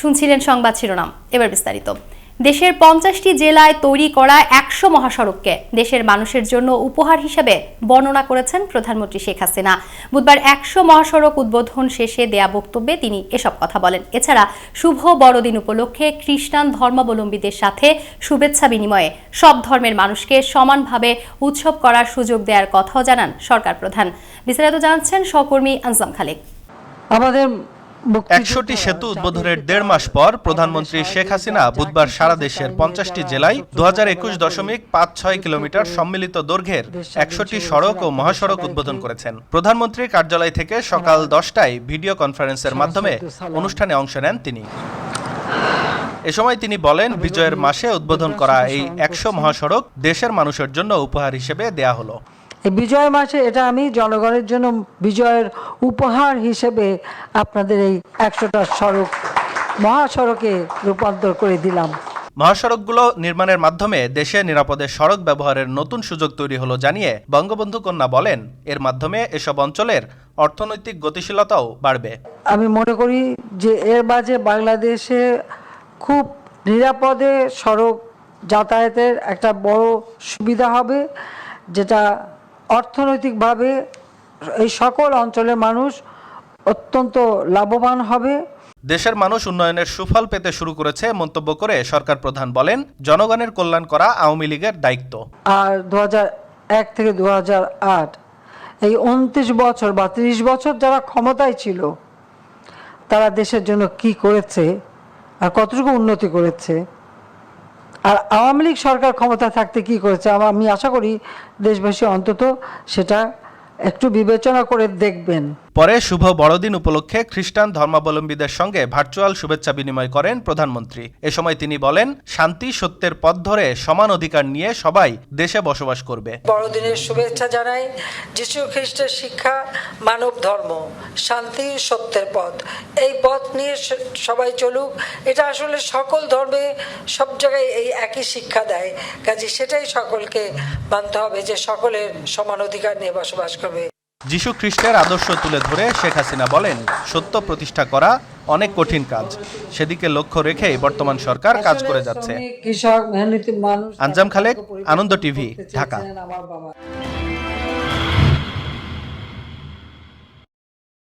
শুনছিলেন সংবাদ শিরোনাম। এবার বিস্তারিত। দেশের পঞ্চাশটি জেলায় তৈরি করা একশো মহাসড়ককে দেশের মানুষের জন্য উপহার হিসেবে বর্ণনা করেছেন প্রধানমন্ত্রী শেখ হাসিনা। বুধবার একশো মহাসড়ক উদ্বোধন শেষে দেয়া বক্তব্যে তিনি এসব কথা বলেন। এছাড়া শুভ বড়দিন উপলক্ষে খ্রিস্টান ধর্মাবলম্বীদের সাথে শুভেচ্ছা বিনিময়ে সব ধর্মের মানুষকে সমানভাবে উৎসব করার সুযোগ দেওয়ার কথাও জানান সরকার প্রধান। বিস্তারিত জানাচ্ছেন সহকর্মী আনসাম খালেক। আমাদের একশোটি সেতু উদ্বোধনের দেড় মাস পর প্রধানমন্ত্রী শেখ হাসিনা বুধবার সারা দেশের পঞ্চাশটি জেলায় দু হাজার একুশ দশমিক পাঁচ ছয় কিলোমিটার সম্মিলিত দৈর্ঘ্যের একশোটি সড়ক ও মহাসড়ক উদ্বোধন করেছেন। প্রধানমন্ত্রীর কার্যালয় থেকে সকাল দশটায় ভিডিও কনফারেন্সের মাধ্যমে অনুষ্ঠানে অংশ নেন তিনি। এ সময় তিনি বলেন, বিজয়ের মাসে উদ্বোধন করা এই একশো মহাসড়ক দেশের মানুষের জন্য উপহার হিসেবে দেয়া হলো। বিজয় মাসে এটা আমি জনগণের জন্য বিজয়ের উপহার হিসেবে আপনাদের এই একশোটা সড়ক মহাসড়কে রূপান্তর করে দিলাম। মহাসড়কগুলো নির্মাণের মাধ্যমে দেশে নিরাপদে সড়ক ব্যবহারের নতুন সুযোগ তৈরি হলো জানিয়ে বঙ্গবন্ধু কন্যা বলেন এর মাধ্যমে এসব অঞ্চলের অর্থনৈতিক গতিশীলতাও বাড়বে। আমি মনে করি যে এর মাঝে বাংলাদেশে খুব নিরাপদে সড়ক যাতায়াতের একটা বড় সুবিধা হবে যেটা অর্থনৈতিকভাবে এই সকল অঞ্চলের মানুষ অত্যন্ত লাভবান হবে। দেশের মানুষ উন্নয়নের সুফল পেতে শুরু করেছে মন্তব্য করে সরকার প্রধান বলেন জনগণের কল্যাণ করা আওয়ামী লীগের দায়িত্ব। আর দু এক থেকে দু আট এই উনত্রিশ বছর বা ত্রিশ বছর যারা ক্ষমতায় ছিল তারা দেশের জন্য কি করেছে আর কতটুকু উন্নতি করেছে আর আওয়ামী লীগ সরকার ক্ষমতা থাকতে কি করেছে? আমা- আশা করি দেশবাসী অন্তত সেটা একটু বিবেচনা করে দেখবেন। পরে শুভ বড়দিন উপলক্ষে খ্রিস্টান ধর্মাবলম্বীদের সঙ্গে ভার্চুয়াল শুভেচ্ছা বিনিময় করেন প্রধানমন্ত্রী। এ সময় তিনি বলেন, শান্তি সত্যের পথ ধরে সমান অধিকার নিয়ে সবাই দেশে বসবাস করবে। বড়দিনের শুভেচ্ছা জানাই যিশু খ্রিস্টের শিক্ষা, মানব ধর্ম, শান্তি সত্যের পথ। এই পথ নিয়ে সবাই চলুক, এটা আসলে সকল ধর্মে সব জায়গায় এই একই শিক্ষা দেয়। কাজে সেটাই সকলকে মানতে হবে যে সকলের সমান অধিকার নিয়ে বসবাস করবে। যীশু খ্রিস্টের আদর্শ তুলে ধরে শেখ হাসিনা বলেন সত্য প্রতিষ্ঠা করা অনেক কঠিন কাজ। সেদিকে লক্ষ্য রেখে বর্তমান সরকার কাজ করে যাচ্ছে। আনজাম আঞ্জাম খালেক, আনন্দ টিভি, ঢাকা।